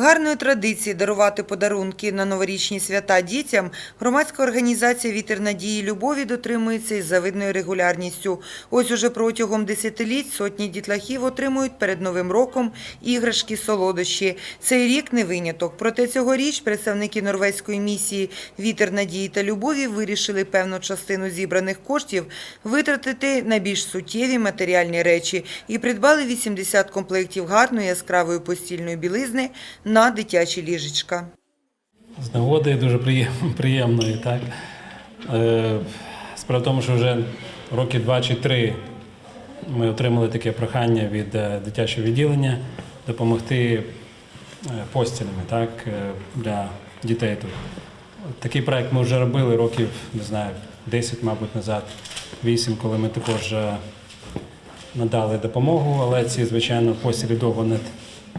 Гарної традиції дарувати подарунки на новорічні свята дітям громадська організація Вітер надії любові дотримується із завидною регулярністю. Ось уже протягом десятиліть сотні дітлахів отримують перед новим роком іграшки солодощі. Цей рік не виняток. Проте цьогоріч представники норвезької місії Вітер надії та любові вирішили певну частину зібраних коштів витратити на більш суттєві матеріальні речі і придбали 80 комплектів гарної яскравої постільної білизни на дитячі ліжечка. З нагоди дуже приємної, так. Е, Справа в тому, що вже роки два чи три ми отримали таке прохання від е, дитячого відділення допомогти е, постілями так, для дітей тут. Такий проект ми вже робили років, не знаю, 10, мабуть, назад, 8, коли ми також надали допомогу, але ці, звичайно, постілі довго не,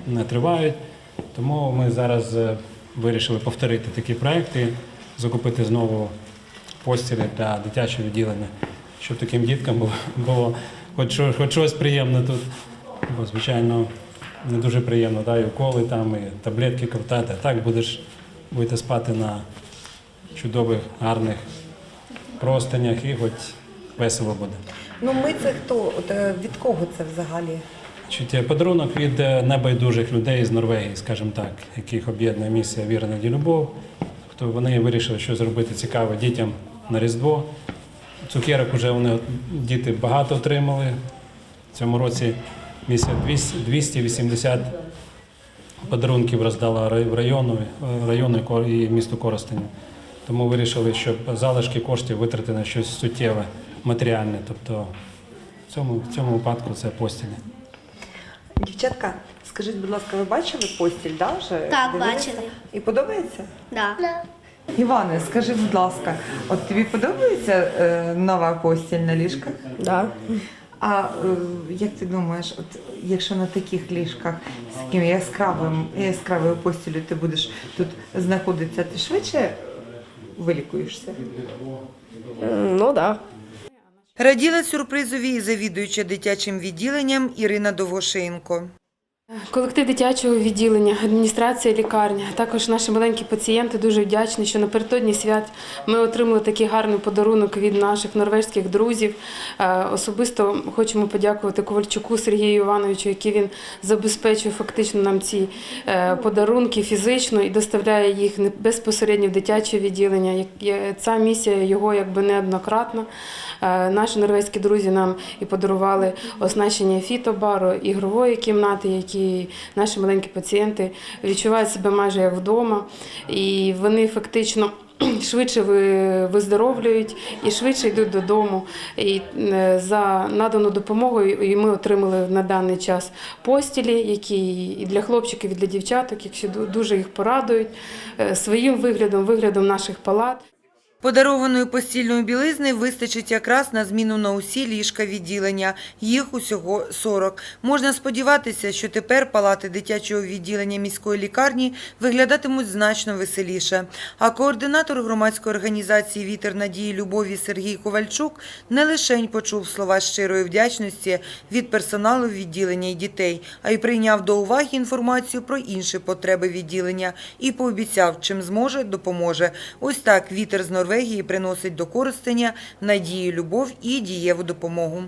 не тривають. Тому ми зараз е, вирішили повторити такі проекти, закупити знову постілі для дитячого відділення, щоб таким діткам було, хоч, хоч щось приємне тут. Бо, звичайно, не дуже приємно, да, і уколи там, і таблетки ковтати. А так будеш будете спати на чудових, гарних простинях і хоч весело буде. Ну ми це хто? От, е, від кого це взагалі? Подарунок від е, небайдужих людей з Норвегії, скажімо так, яких об'єднує місія Віра Наді Любов. Тобто вони вирішили, що зробити цікаве дітям на Різдво. Цукерок вже вони діти багато отримали. В цьому році місія 280 подарунків роздала рай- району, е, району і місту Коростені. Тому вирішили, щоб залишки коштів витрати на щось суттєве, матеріальне. Тобто в цьому, в цьому випадку це постілі. Дівчатка, скажіть, будь ласка, ви бачили постіль? Да, вже? Так, Дивилися? бачили. І подобається? Да. Іване, скажи, будь ласка, от тобі подобається е, нова постільна ліжка? Да. А е, як ти думаєш, от якщо на таких ліжках з таким яскравим яскравою постілю ти будеш тут знаходитися, ти швидше вилікуєшся? Ну да. Раділа сюрпризові і завідуюча дитячим відділенням Ірина Довгошинко. Колектив дитячого відділення, адміністрація лікарня, також наші маленькі пацієнти дуже вдячні, що напередодні свят ми отримали такий гарний подарунок від наших норвезьких друзів. Е, Особисто хочемо подякувати Ковальчуку Сергію Івановичу, який він забезпечує фактично нам ці е, подарунки фізично і доставляє їх безпосередньо в дитяче відділення. Ця місія його якби неоднократна. Е, Наші норвезькі друзі нам і подарували оснащення фітобару, ігрової кімнати, які наші маленькі пацієнти відчувають себе майже як вдома, і вони фактично. Швидше виздоровлюють і швидше йдуть додому. І е, за надану допомогою і ми отримали на даний час постілі, які і для хлопчиків, і для дівчаток, які дуже їх порадують е, своїм виглядом, виглядом наших палат. Подарованої постільної білизни вистачить якраз на зміну на усі ліжка відділення. Їх усього 40. Можна сподіватися, що тепер палати дитячого відділення міської лікарні виглядатимуть значно веселіше. А координатор громадської організації Вітер надії любові Сергій Ковальчук не лишень почув слова щирої вдячності від персоналу відділення і дітей, а й прийняв до уваги інформацію про інші потреби відділення і пообіцяв, чим зможе, допоможе. Ось так вітер з Норвегії приносить до користення надію, любов і дієву допомогу.